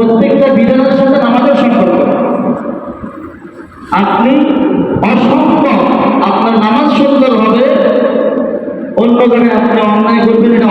প্রত্যেকটা বিধানের সাথে আমাদের সম্পর্ক। আপনি অসম্ভব আপনার নামাজ সুন্দর হবে, অন্য জনে আপনি অন্যায় করবেন, এটা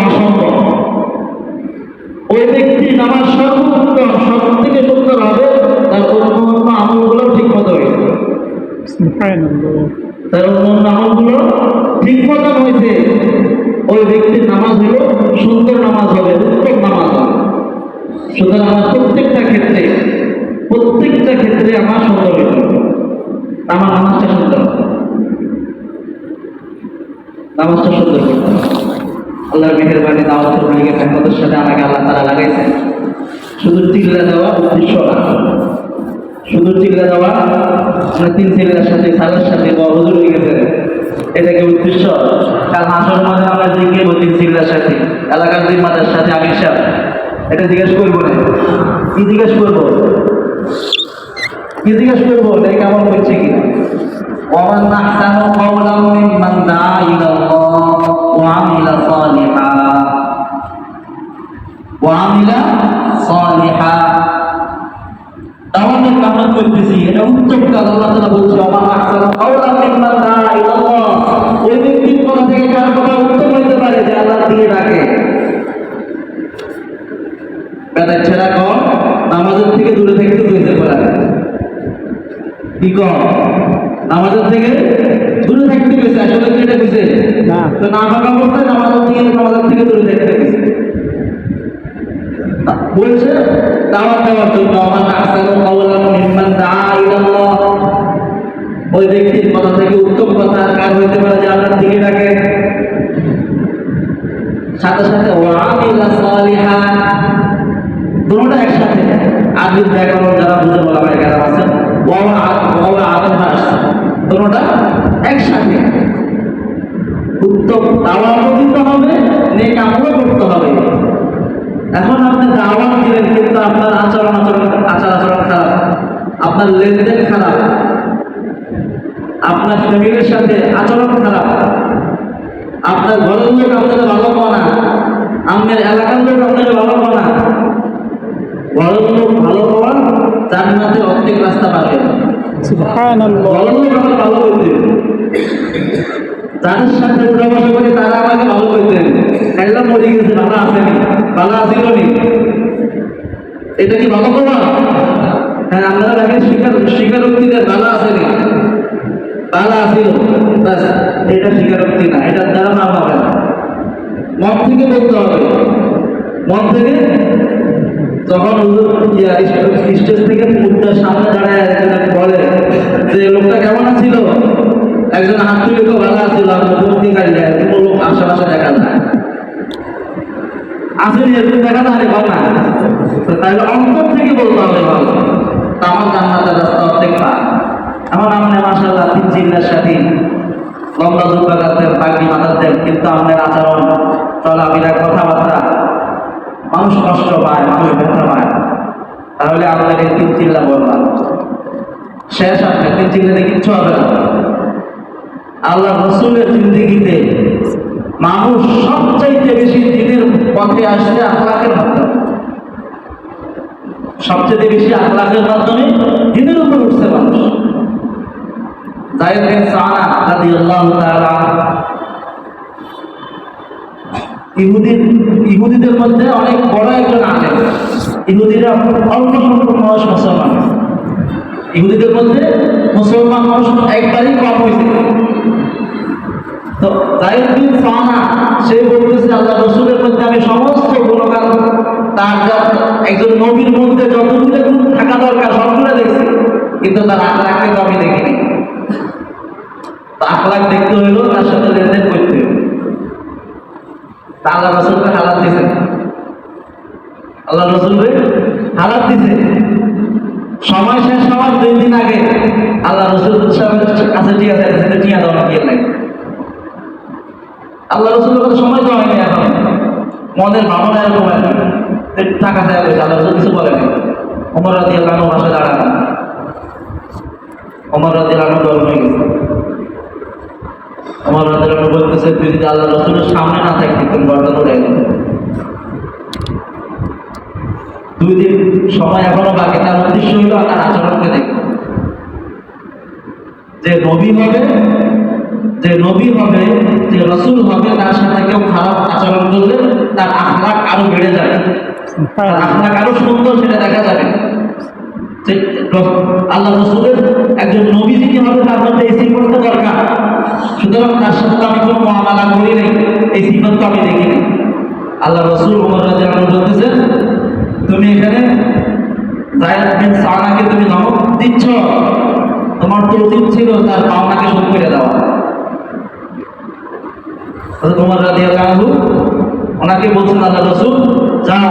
আল্লাহর মেহেরবানি দাওয়াতের মালিকের রহমতের সাথে আমাকে আল্লাহ তারা লাগাইছেন শুধু চিল্লা দেওয়া উদ্দেশ্য না শুধু চিল্লা দেওয়া আমরা তিন ছেলের সাথে সালের সাথে বা হুজুর হয়ে গেছে এটাকে উদ্দেশ্য কাল আসর মাঝে আমরা জিজ্ঞেস বলি তিন ছেলের সাথে এলাকার জিম্মাদের সাথে আমির সাহেব এটা জিজ্ঞেস করবো না কি জিজ্ঞেস করবো কি জিজ্ঞেস করবো এটা কেমন হচ্ছে কি ومن أحسن قولا ممن دعا إلى الله وعمل صالحا ওয়ামিলা তাহলে আমরা করতেছি এটা উত্তম কাজ আল্লাহ বলছে আমার থেকে কার কথা উত্তম পারে যে আল্লাহ দিয়ে ছেড়া নামাজের থেকে দূরে থাকতে হইতে পারে। কি কম নামাজের থেকে দূরে থাকতে গেছে আসলে কি এটা গেছে না। তো নামাজ অবস্থায় থেকে নামাজের থেকে দূরে থাকতে বলছে দাওয়াত দেওয়ার জন্য আমার আসানু কাওলাম মিম্মান ইলাল্লাহ ওই ব্যক্তির কথা থেকে উত্তম কথা কার হইতে পারে যে আল্লাহর দিকে ডাকে? সাথে সাথে ওয়ামিলা সালিহা, দুটোটা একসাথে আদির ব্যাকরণ যারা বুঝে বলা হয় যারা আছে ওয়া আদম আসছে দুটোটা একসাথে উত্তম দিতে হবে, নেক আমলও করতে হবে এখন আপনি দাওয়াত দিলেন কিন্তু আপনার আচরণ আচরণ আচার আচরণ খারাপ আপনার লেনদেন খারাপ। আপনার ফ্যামিলির সাথে আচরণ খারাপ। আপনার ঘরের লোক আপনাকে ভালো পাও না। আপনার এলাকার লোক আপনাকে ভালো পাও না। ঘরের লোক ভালো পাওয়া জান্নাতে অর্ধেক রাস্তা পাবে ঘরের লোক আমাকে ভালো করতে সাথে বসা তারা আমাকে ভালো করতেন একদম মরে গেছে ভালো আসেনি ভালো আসিল এটা কি ভালো পাওয়া হ্যাঁ আপনারা দেখেন স্বীকার স্বীকারোক্তিদের ভালো আসেনি ভালো আসিল এটা স্বীকারোক্তি না এটার দ্বারা নাম হবে না। থেকে বলতে হবে। মন থেকে? যখন স্টেজ থেকে মুদ্রার সামনে দাঁড়ায় বলে যে, লোকটা কেমন ছিল একজন হাত তুলে ভালো আছিল আর মুখোমুখি গাড়ি কোনো লোক আশেপাশে দেখা যায় আসেনি না তাহলে অন্তর থেকে বলতে হবে ভালো। তা আমার জান্নাতের রাস্তা অর্ধেক পা আমার আমনে মাসাল্লাহ তিন চিল্লার সাথে। লম্বা জুব্বা গাছেন পাগড়ি মাথাতেন কিন্তু আপনার আচরণ চলাফেরা কথাবার্তা, মানুষ কষ্ট পায়, মানুষ ব্যথা পায়। তাহলে আপনাকে তিন চিল্লা বললাম শেষ আপনি তিন চিল্লাতে কিচ্ছু হবে না। আল্লাহ রসুলের জিন্দিগিতে মানুষ সবচাইতে বেশি দিনের পথে আসছে আখলাকের মাধ্যমে। সবচেয়ে বেশি আখলাকের মাধ্যমে দিনের উপর উঠছে মানুষ। ইহুদিদের মধ্যে অনেক বড় একজন আলেম। ইহুদিরা অল্প সংখ্যক মানুষ মুসলমান। ইহুদিদের মধ্যে মুসলমান মানুষ একবারই কম হয়েছে। তো জায়েদ সানা, সে বলতেছে, আল্লাহ রসুলের মধ্যে আমি সমস্ত গুণগান, তার একজন নবীর মধ্যে যতগুলো গুণ থাকা দরকার, সবগুলো দেখছি। কিন্তু তার আখলাকে তো আমি দেখিনি। তো আখলাক দেখতে হইল তার সাথে লেনদেন করতে তা আল্লাহ রসুলকে হালাত দিছে আল্লাহ রসুলকে হালাত দিছে সময় শেষ হওয়ার দুই দিন আগে আল্লাহ রসুল কাছে ঠিক আছে টিয়া দাও না দিয়ে লাগে আল্লাহ রসুলের কথা সময় তো হয়নি এখন। মনের ভাবনা এরকম আর। টাকা চাই রয়েছে আল্লাহ রসুল কিছু বলেনি। অমর রাজি আল্লাহ পাশে দাঁড়ানো। অমর রাজি আল্লাহ হয়ে গেছে। অমর রাজি আল্লাহ বলতেছে তুই যদি আল্লাহ রসুলের সামনে না থাকতি তুমি ঘরটা ধরে দুই দিন সময় এখনও বাকি, তার উদ্দেশ্য হইল তার আচরণকে দেখো যে নবী হবে, যে নবী হবে, যে রসুল হবে, তার সাথে কেউ খারাপ আচরণ করলে তার আখলাক আরও বেড়ে যাবে আখলাক আরও সুন্দর সেটা দেখা যাবে আল্লাহ রসুলের একজন নবী যিনি হবে তার মধ্যে এই সিফতটা দরকার। সুতরাং তার সাথে আমি কোনো মহামালা করি নাই, এই সিফত তো আমি দেখিনি আল্লাহ রসুল ওমর রাজি বলতেছেন, তুমি এখানে জায়দ বিন তুমি ধমক দিচ্ছ? তোমার তো ছিল তার পাওনাকে শোধ করে দেওয়া। তোমার রাজি আল্লাহ ওনাকে বলছেন, আল্লাহ রসুল যাও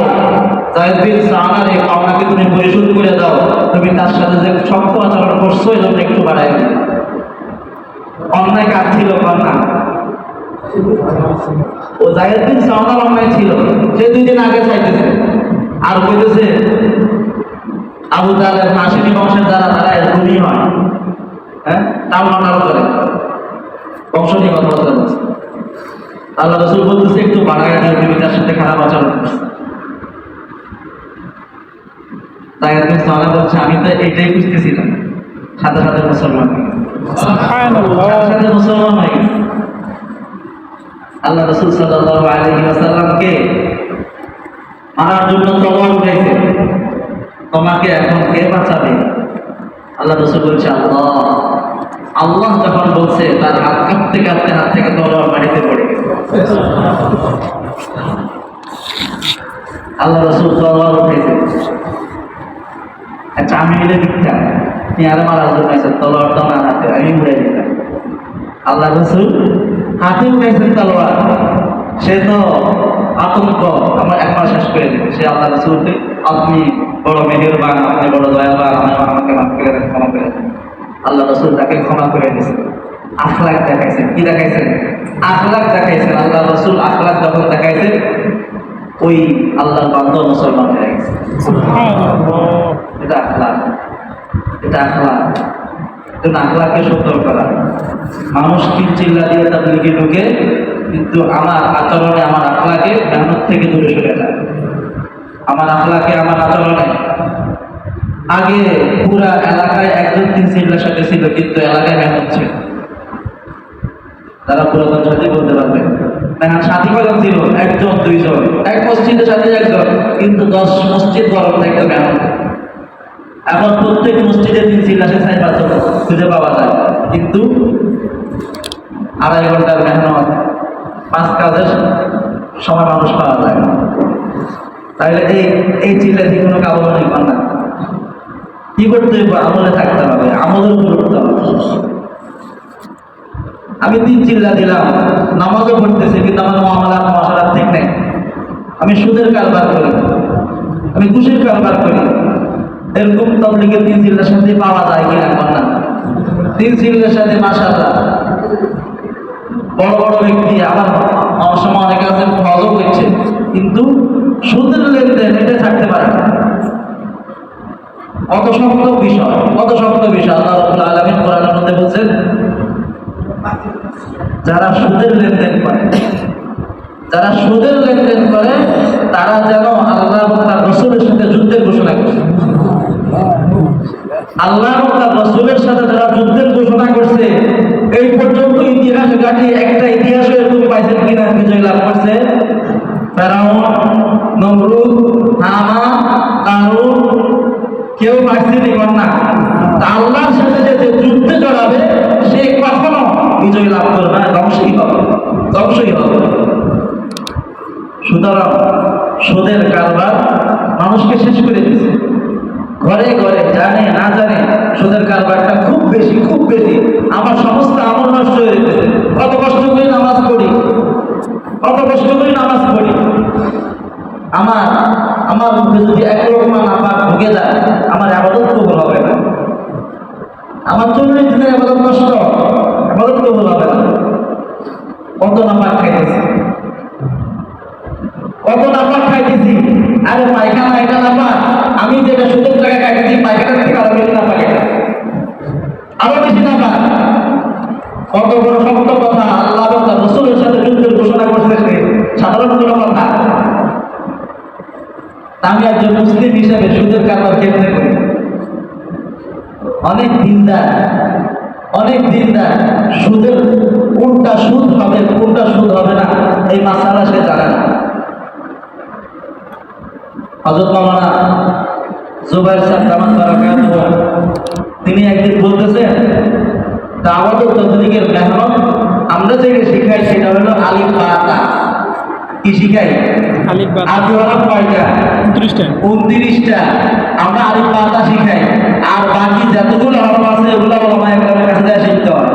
জায়দ বিন সানার এই পাওনাকে তুমি পরিশোধ করে দাও। তুমি তার সাথে যে শক্ত আচরণ করছ, এই জন্য একটু বাড়াই। অন্যায় কাজ ছিল কন্যা ও জায়দ বিন সানার অন্যায় ছিল। সে দুই দিন আগে চাইতেছে। আর কইতেছে আবু তালের হাসিনী বংশের যারা তারা এরকমই হয়। হ্যাঁ? তাও নাড়াও করে। বংশ নিয়ে কথাবার্তা বলছে আল্লাহ রসুল বলতেছে, একটু বাড়ায় দিয়ে তুমি তার সাথে খারাপ আচরণ করছ বলছে আমি তো এটাই বুঝতেছিলাম। সাদা সাদা মুসলমান। মুসলমান আল্লাহ রসুল সাল্লাহ আলহি আসাল্লামকে মারার জন্য তলোয়ার উঠাইছে। তোমাকে এখন কে বাঁচাবে? আল্লাহ রসুল বলছে আল্লাহ। আল্লাহ যখন বলছে তার হাত কাঁপতে কাঁপতে হাত থেকে তলোয়ার মাটিতে পড়ে আল্লাহ রসুল তলোয়ার উঠেছে আমি মিলে দিতাম পেয়ারা মারা জন্য এসে তলোয়ার তো আমার হাতে, আমি উড়ে দিতাম আল্লাহ রসুল হাতে উঠেছেন তলোয়ার। সে তো আতঙ্ক, আমার এক মাস শেষ করে দেবে। সে আল্লাহ রসুলকে, আপনি বড় মেহের বা আপনি বড় দয়াবান আমাকে মাফ করে দেন, ক্ষমা করে দেন। আল্লাহ রসুল তাকে ক্ষমা করে দিয়েছে। আখলাখ দেখাইছেন। কি দেখাইছেন? আখলাখ দেখাইছেন। আল্লাহ রসুল আখলাখ যখন দেখাইছেন, ওই আল্লাহর বান্ধব মুসলমান দেখাইছেন এটা আখলাক এটা আখলাক এটা আখলাকে সুন্দর করা মানুষ চিল্লা দিয়ে তার লিখে ঢুকে, কিন্তু আমার আচরণে আমার আখলাকে মেহনত থেকে দূরে সরে যায়। আমার আখলাকে আমার আচরণে। আগে পুরা এলাকায় একজন তিন চিল্লার সাথে ছিল, কিন্তু এলাকায় মেহনত ছিল। তারা পুরাতন সাথে বলতে পারবে। দেখেন সাথী কজন ছিল? একজন, দুইজন। এক মসজিদের সাথে একজন। কিন্তু দশ মসজিদ গরম থাকতে মেহনত। এখন প্রত্যেক মসজিদে তিন চিল্লাসে সাই পাঁচ খুঁজে পাওয়া যায়। কিন্তু আড়াই ঘণ্টার মেহনত, পাঁচ কাজের সময় মানুষ পাওয়া যায় না। তাহলে এই এই চিল্লা দিয়ে কোনো কাবু নেই। না কি করতে হবে আমলে থাকতে হবে, আমলের উঠতে হবে। আমি তিন চিল্লা দিলাম, নামাজও পড়তেছি, কিন্তু আমার মহামালার মশালা ঠিক নেই। আমি সুদের কারবার করি, আমি ঘুষের কারবার করি। এরকম তবলিগের তিন চিল্লার সাথে পাওয়া যায় কিনা কন্যা তিন চিল্লার সাথে মাসাল্লাহ বড় বড় ব্যক্তি, আবার আমার সময় অনেকে আছে হজও করছে। কিন্তু সুদের লেনদেন এটা থাকতে পারে না। কত শক্ত বিষয়, কত শক্ত বিষয়, আল্লাহ রাব্বুল আলামিন কোরআনের মধ্যে বলছেন, যারা সুদের লেনদেন করে, যারা সুদের লেনদেন করে, তারা যেন আল্লাহ তার রসুলের সাথে যুদ্ধের ঘোষণা করছে। আল্লাহ তার রসুলের সাথে যারা যুদ্ধের ঘোষণা করছে, এই পর্যন্ত ইতিহাস ঘাটি একটা ইতিহাস এরকম পাইছেন কিনা বিজয় লাভ করছে। ফেরাউন, নমরুদ, হামা, কারুন, কেউ পারছিনি কন্যা তা আল্লাহর সাথে যে যুদ্ধে জড়াবে, সে কখনো বিজয় লাভ করবে না, ধ্বংসই হবে ধ্বংসই হবে। সুতরাং সুদের কারবার মানুষকে শেষ করে দিয়েছে। ঘরে ঘরে, জানে, না জানে, সুদের কারবারটা খুব বেশি খুব বেশি। আমার সমস্ত আমল নষ্ট হয়ে যেতেছে। কত কষ্ট করে নামাজ পড়ি। কত কষ্ট করে নামাজ পড়ি। আমার আমার মুখে যদি এক রকম নাপাক ঢুকে যায়, আমার আবাদত কবুল হবে না। আমার চল্লিশ দিনের আবাদত নষ্ট আবাদত কবুল হবে না। কত নাপাক খাইতেছি কত নাপাক খাইতেছি আরে পায়খানা এটা নাপাক আমি যেটা সুযোগ টাকা খাইতেছি পায়খানার থেকে আরও বেশি নাপাক এটা আরও বেশি নাপাক কত বড় শক্ত কথা আল্লাহ এবং তার রসুলের সাথে যুদ্ধের ঘোষণা করছে সে সাধারণ কোনো কথা তা আমি একজন মুসলিম কেমনে করি অনেক দিনদার অনেক দিনদার সুদের কোনটা সুদ হবে কোনটা সুদ হবে না এই মাসালা সে জানে না হজরত মামানা জুবাইর সাহেব দামাত বারাকাতুহু তিনি একদিন বলতেছেন দাওয়াত তদলিকের মেহনত আমরা যেটা শিখাই সেটা হলো আলিফ বাতা কি শিখাই? আলিফ বা আদি হরফ কয়টা? উনত্রিশটা। উনত্রিশটা। আমরা আলিফ বাতা শিখাই। আর বাকি যতগুলো হরফ আছে ওগুলো ওলামা একরামের কাছে যায় শিখতে হয়।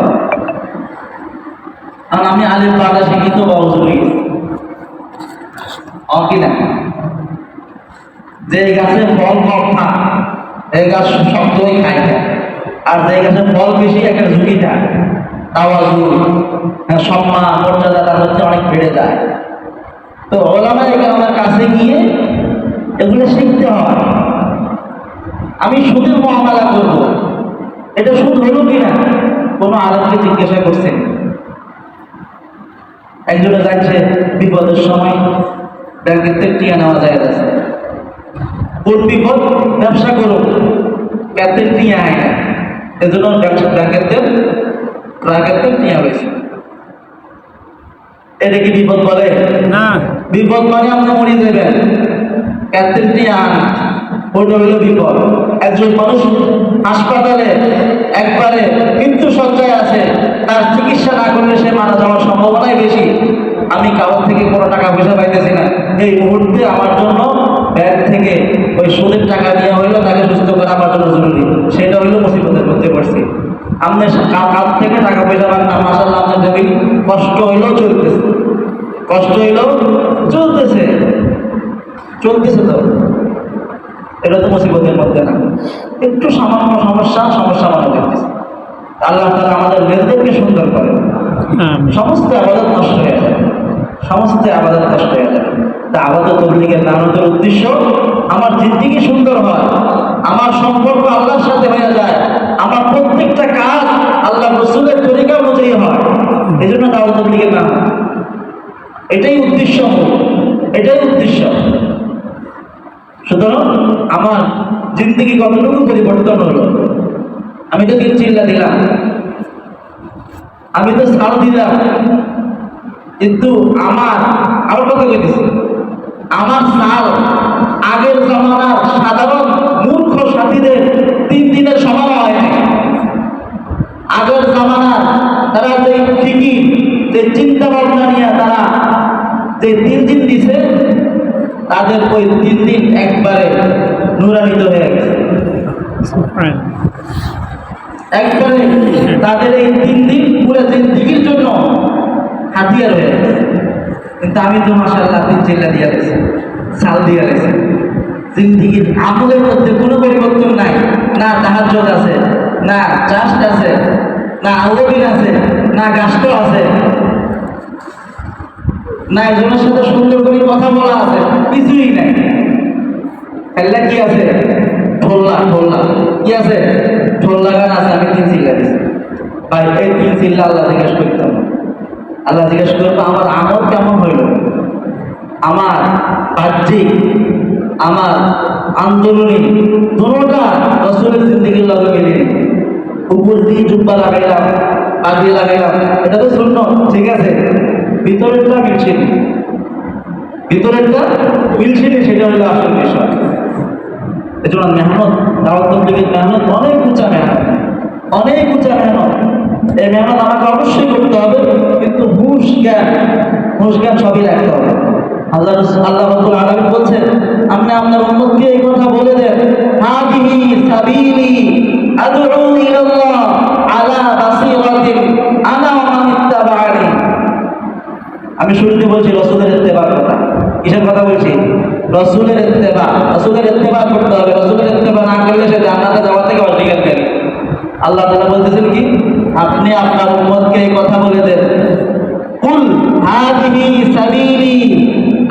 আর আমি আলিফ বাতা শিখি তো বাউজুরি অকি না? যে গাছে ফল কম না এই গাছ খায়। না আর যে গাছে ফল বেশি একটা ঝুঁকি থাকে। তাওয়াজু হ্যাঁ, সম্মান মর্যাদা তার হচ্ছে অনেক বেড়ে যায়। তো ওলামা আমার কাছে গিয়ে এগুলো শিখতে হয়। আমি সুদের মহামালা করব। এটা সুদ হলো কিনা? কোনো আলোককে জিজ্ঞাসা করছেন? একজনে যাচ্ছে বিপদের সময় ব্যাংকের টিয়া নেওয়া যায় আছে। কোন বিপদ? ব্যবসা করো ব্যাংকের টিয়া হয় না এজন্য ব্যবসা ব্যাংকের থেকে হয়েছে এটা কি বিপদ বলে না। বিপদ মানে আপনি মরে যাবেন আন। ওটা হলো বিপদ। একজন মানুষ হাসপাতালে একবারে মৃত্যু সজ্জায় আছে তার চিকিৎসা না করলে সে মারা যাওয়ার সম্ভাবনাই বেশি। আমি কারোর থেকে কোনো টাকা পয়সা পাইতেছি না। এই মুহূর্তে আমার জন্য ব্যাংক থেকে ওই সুদের টাকা দেওয়া হইল তাকে সুস্থ করা আমার জন্য জরুরি। সেটা হইল মুসিবতের মধ্যে পড়ছি। আপনি কাল থেকে টাকা পয়সা পান না মাসাল্লাহ আপনার জমি কষ্ট হইলেও চলতেছে। কষ্ট হইলেও চলতেছে। চলতেছে তো। এটা তো মুসিবতের মধ্যে না। একটু সামান্য সমস্যা সমস্যা মনে করতেছে। আল্লাহ তারা আমাদের মেয়েদেরকে সুন্দর করে। সমস্ত আবাদত নষ্ট হয়ে যায়। সমস্ত আবাদত নষ্ট হয়ে যায় তা আবাদত তবলিগের নামতের উদ্দেশ্য, আমার জিন্দিগি সুন্দর হয়, আমার সম্পর্ক আল্লাহর সাথে হয়ে যায়, আমার প্রত্যেকটা কাজ আল্লাহ রসুলের তরিকা অনুযায়ী হয়। এই জন্য দাওয়াত তবলিগের নাম। এটাই উদ্দেশ্য এটাই উদ্দেশ্য। সুতরাং আমার জিন্দিগি কতটুকু পরিবর্তন হলো? আমি তো চিল্লা দিলাম। আমি তো ছাড় দিলাম। কিন্তু আমার আবার কথা বলেছি আমার সাল আগের জমানার সাধারণ মূর্খ সাথীদের তিন দিনের সমান হয় আগের জামানার তারা যে ঠিকই, যে চিন্তা ভাবনা নিয়ে তারা যে তিন দিন দিছে, তাদের ওই তিন দিন একবারে নুরানিত হয়ে গেছে। একবারে তাদের এই তিন দিন পুরো জিন্দিগির জন্য হাতিয়ার হয়ে গেছে। কিন্তু আমি তো মাসাল্লাহ তিন চিল্লা দিয়ে গেছি সাল দিয়ে গেছি জিন্দিগির আমলের মধ্যে কোনো পরিবর্তন নাই। না তাহাজ্জত আছে, না চাষ আছে, না আউদিন আছে, না গাছটো আছে। না একজনের সাথে সুন্দর করে কথা বলা আছে, কিছুই নাই। এল্লা কি আছে? ঢোল্লা ঢোল্লা কি আছে? ঢোল্লা গান আছে, আমি তিন চিল্লা দিছি। ভাই, এই তিন চিল্লা আল্লাহ জিজ্ঞেস করতাম আল্লাহ জিজ্ঞেস করতো আমার আমল কেমন হইল? আমার বাহ্যিক, আমার আন্দোলনী দুটা রসুলের জিন্দগির লগে মিলিয়ে উপর দিয়ে জুব্বা লাগাইলাম, পা দিয়ে লাগাইলাম। এটা তো শূন্য ঠিক আছে? ভিতরেরটা মিলছিল ভিতরেরটা মিলছিল সেটা হলো আসল বিষয়। এজন্য মেহনত দাওয়াত মেহনত অনেক উঁচা মেহনত, অনেক উঁচা মেহনত। এই মেহনত আমাকে অবশ্যই করতে হবে, কিন্তু হুশ জ্ঞান হুশ জ্ঞান সবই রাখতে হবে। আল্লাহ আল্লাহ রাব্বুল আলামিন বলছেন আপনি আপনার উম্মতকে এই কথা বলে দেন, হাদিহি সাবিলি আদউ ইলাল্লাহ আলা আনা ওয়া মান আমি শুরুতে বলছি, রসুলের ইত্তেবার কথা কিসের কথা বলছি? রসুলের ইত্তেবা রসুলের ইত্তেবা করতে হবে। রসুলের ইত্তেবা না করলে সে জান্নাতে যাওয়া থেকে অস্বীকার করে আল্লাহ তাআলা বলতেছেন কি? আপনি আপনার উম্মতকে এই কথা বলে দেন। কুল হাদিহি সাবিলি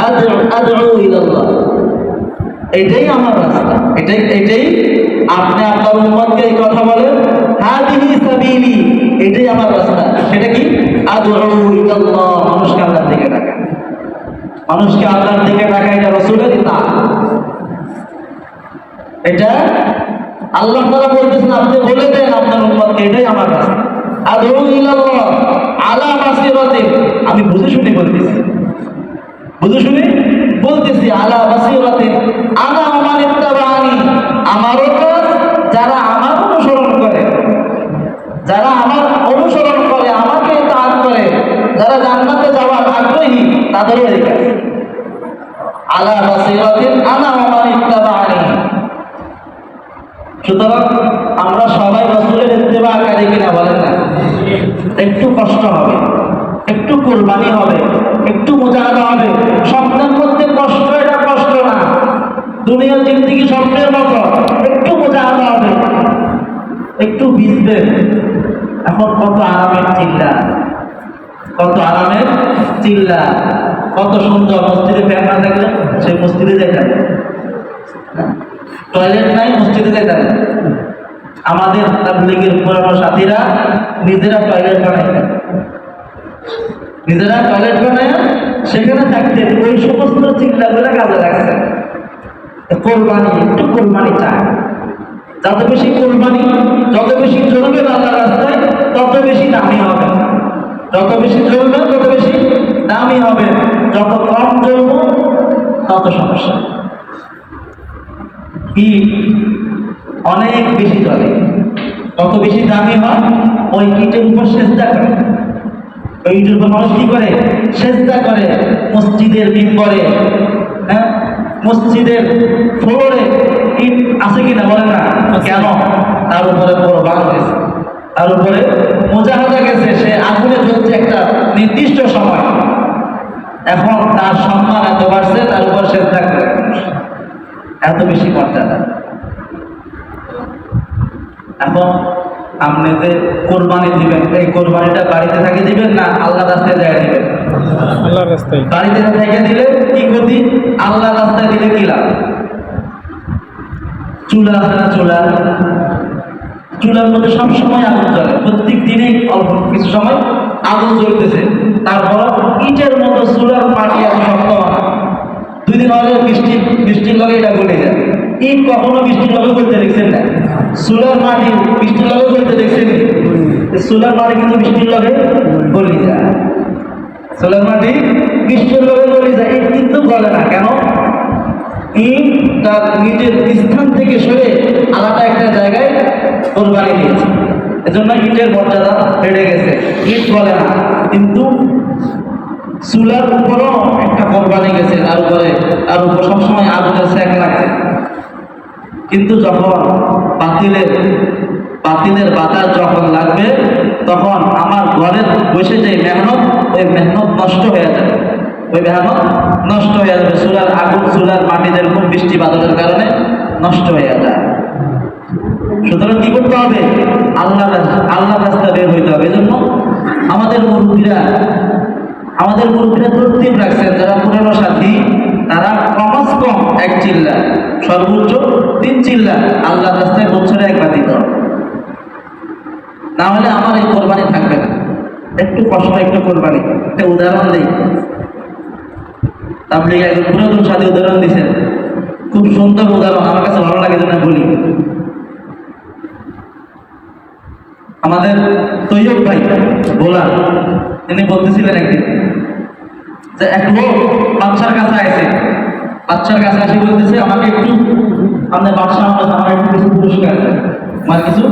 আদউ আদউ ইলাল্লাহ। এটাই আমার রাস্তা। এটাই এটাই আপনি আপনার উম্মতকে এই কথা বলেন। হাদিহি সাবিলি, এটাই আমার রাস্তা। সেটা কি? আদউ ইলাল্লাহ। মানুষকে আল্লাহর দিকে ডাকা। মানুষকে আল্লাহর দিকে ডাকা এটা রসুলের তা। এটা আল্লাহ তারা বলতেছেন, আপনি বলে দেন আপনার উম্মতকে, এটাই আমার রাস্তা। ইলাল্লাহ আলা বাসিরাতিন আমি বুঝে শুনে বলতেছি বুঝে শুনে বলতেছি আলা বাসিরাতিন আনা আমার ইত্তাবানি আমারও কাজ যারা আমার অনুসরণ করে যারা আমার অনুসরণ করে আমাকে তার করে যারা জান্নাতে যাওয়ার আগ্রহী তাদেরও এই কাজ আলা বাসিরাতিন আনা আমার ইত্তাবানি সুতরাং আমরা সবাই রসুলের ইত্তেবাকারী কিনা বলেন না একটু কষ্ট হবে একটু কোরবানি হবে একটু মোজাহাদা হবে স্বপ্নের মধ্যে কষ্ট এটা কষ্ট না দুনিয়ার জিন্দিগি স্বপ্নের মতো একটু মোজাহাদা হবে একটু ভিজবে এখন কত আরামের চিল্লা। কত আরামের চিল্লা। কত সুন্দর মসজিদে ফ্যান না থাকলে সেই মসজিদে যেতেন টয়লেট নাই, মসজিদে যেতেন আমাদের তাবলিগের পুরানো সাথীরা নিজেরা টয়লেট বানাইতেন নিজেরা টয়লেট বানায়, সেখানে থাকতেন ওই সমস্ত চিন্তাগুলো কাজে লাগছে। কোরবানি, একটু কোরবানি চায় যত বেশি কোরবানি, যত বেশি চলবে আল্লাহ রাস্তায় তত বেশি দামি হবে। যত বেশি চলবেন তত বেশি দামি হবে। যত কম চলব তত সমস্যা। কি? অনেক বেশি চলে। তত বেশি দামি হয়, ওই ইটের উপর চেষ্টা করে। ওই ইটের উপর মানুষ কি করে? চেষ্টা করে। মসজিদের মিম্বরে হ্যাঁ? মসজিদের ফ্লোরে আছে কিনা বলে না? কেন? তার উপরে বড় বাংলাদেশ তার উপরে মজা মোজাহাদা গেছে সে আগুনে জ্বলছে একটা নির্দিষ্ট সময়। এখন তার সম্মান এত বাড়ছে তার উপর সে থাকবে এত বেশি মর্যাদা। এখন আপনি যে কোরবানি দিবেন এই কোরবানিটা বাড়িতে থাকে দিবেন না আল্লাহ রাস্তায় যায় দিবেন? আল্লাহর রাস্তায়। বাড়িতে থেকে দিলে কি ক্ষতি? আল্লাহ রাস্তায় দিলে কি লাভ? চুলা চুলা। চুলার মধ্যে সব সময় আগুন জ্বলে। প্রত্যেক দিনেই অল্প কিছু সময় আগুন জ্বলতেছে। তারপর ইটের মতো চুলার মাটি এত শক্ত দুই দিন হলে বৃষ্টি, বৃষ্টির লগে এটা গলে যায়। ইট কখনো বৃষ্টির লগে করতে দেখছেন না। চুলার মাটি বৃষ্টির লগে করতে দেখছেন? চুলার মাটি কিন্তু বৃষ্টির লগে গলে যায়। চুলার মাটি বৃষ্টির লগে গলে যায়। ইট কিন্তু গলে না। কেন? ইট তার নিজের স্থান থেকে সরে আলাদা একটা জায়গায় কোরবানি দিয়েছে। এজন্য ইটের মর্যাদা বেড়ে গেছে। ইট বলে না, কিন্তু চুলার উপরও একটা কোরবানি গেছে, তার উপরে, তার উপর সবসময় আগুনের সেক লাগছে কিন্তু যখন বাতিলের বাতিলের বাতাস যখন লাগবে, তখন আমার ঘরের বসে যে মেহনত, ওই মেহনত নষ্ট হয়ে যাবে। ওই মেহনত নষ্ট হয়ে যাবে। চুলার আগুন, চুলার মাটি যেরকম বৃষ্টি বাদলের কারণে নষ্ট হয়ে যায়। সুতরাং কি করতে হবে? আল্লাহ আল্লাহ রাস্তা বের হইতে হবে। এজন্য আমাদের মুরব্বীরা আমাদের মুরব্বীরা তরতিব রাখছেন, যারা পুরনো সাথী, তারা কমাস কম এক চিল্লা, সর্বোচ্চ তিন চিল্লা আল্লাহ রাস্তায় বছরে একবার হবে। না হলে আমার এই কোরবানি থাকবে না। একটু কষ্ট, একটু কোরবানি। একটা উদাহরণ দিই। আপনি একজন পুরাতন সাথী উদাহরণ দিয়েছেন খুব সুন্দর উদাহরণ আমার কাছে ভালো লাগে যেটা বলি। আমাদের তৈয়ব ভাই বলা তিনি বলতেছিলেন একদিন যে, এক লোক বাচ্চার কাছে আছে বাচ্চার কাছে এসে বলতেছে, আমাকে একটু আপনার বাচ্চা আমার আমার একটু কিছু পুরস্কার দেন। আমার কিছু?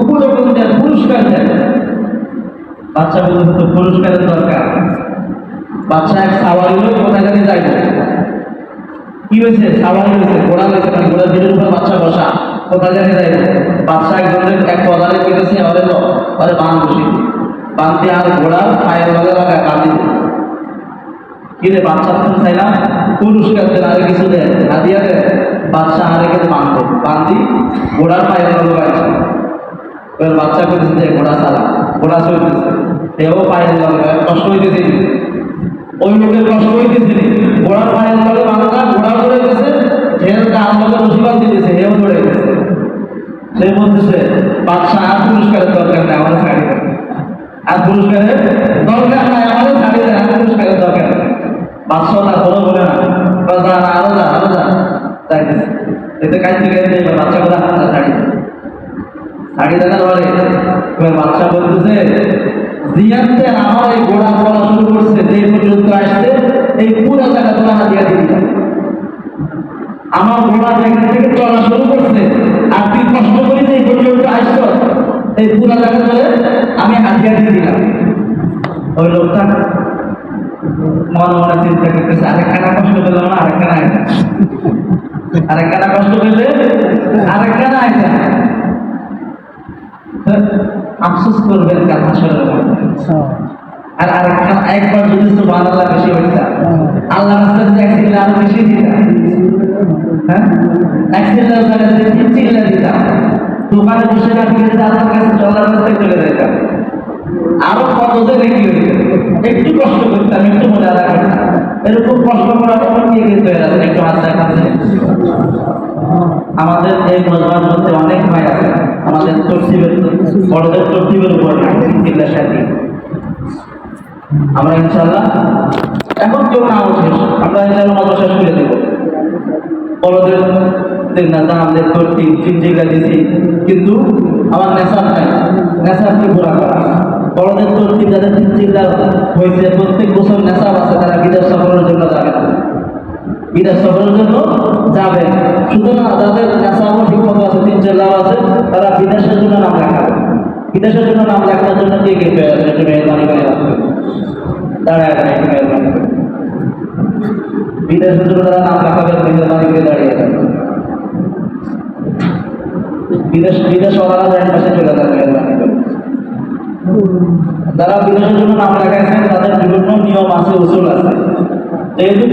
উপলব্ধি পুরস্কার দেন। বাচ্চা বলতে পুরস্কারের দরকার। বাচ্চা এক সাওয়ারি লোক কোথায় জানি যাইব? কি হয়েছে? সাওয়ারি হয়েছে, ঘোড়া হয়েছে মানে ঘোড়ার দিনের উপর বাচ্চা বসা কোথায় জানি যাইব? বাচ্চা একজনের এক পদারে কইতেছে আরে তো আরে বান বসি বানতে আর ঘোড়া পায়ের লগে লাগায় বাঁধি কি রে, বাচ্চা তুমি চাইলাম পুরস্কার দেন, আরে কিছু দেন, হাদিয়া দেন। বাচ্চা আরে কে বাঁধবে বান্ধি ঘোড়ার পায়ের লগে লাগাইছে এবার বাচ্চা কইতেছে যে, ঘোড়া চালা, ঘোড়া চলতেছে। এও পায়ের লগে কষ্ট হইতেছে ওই লোকের কষ্ট হইতেছে ঘোড়ার পায়ের তলে বাংলা ঘোড়া পড়ে গেছে, ঢের কান লগে রসিবাদ দিতেছে এও ধরে গেছে। সে বলতেছে, বাদশাহ আর পুরস্কারের দরকার নেই, আমার আর পুরস্কারের দরকার নাই আরেকখানা কষ্ট পেলে আরেকখানা আইতা আফসোস করবেন কাল হাসরের মধ্যে। আর আরেকখানা একবার যদি সুবহান আল্লাহ বেশি হইতা আল্লাহ রাস্তায় যদি এক আরও বেশি দিতা হ্যাঁ এক চিল্লা ওখানে যদি তিন দিতাম দোকানে বসে না আল্লাহর কাছে চলার রাস্তায় চলে যাইতাম আরও কত যে নাকি একটু কষ্ট করতাম একটু আদা করতাম। এরকম কষ্ট করার পর কে কিন্তু একটু আস্তে কাছে আমাদের এই মজমার মধ্যে অনেক ভাই আছে। আমাদের তরতিবের বড়দের তরতিবের উপর সাথী আমরা ইনশাল্লাহ এখন কেউ না উঠে, আমরা মতো শেষ করে দেবো। বড়দের দেখ না, যা আমাদের করছি তিন জায়গা দিছি কিন্তু আমার নেশার নাই। নেশা নেশারকে ঘোরা করা বড়দের তরতি যাদের চিল্লা হয়েছে, প্রত্যেক বছর নেশাব আছে, তারা বিদেশ সফরের জন্য যাবে। বিদেশ সফরের জন্য যাবে। সুতরাং যাদের নেশাবও ঠিক মতো আছে তিন চিল্লাও আছে, তারা বিদেশের জন্য নাম লেখাবে বিদেশের জন্য নাম লেখানোর জন্য কে কে পেয়ে মেহরবানি করে রাখবে দাঁড়ায় একটু মেহরবানি বিদেশের জন্য তারা নাম লেখাবে মেহরবানি করে দাঁড়িয়ে যাবে বিদেশ বিদেশ ওরা যায় পাশে চলে যাবে মেহরবানি করে। যারা বিদেশের জন্য নাম লেখাইছেন তাদের বিভিন্ন নিয়ম আছে উসুল আছে। যেহেতু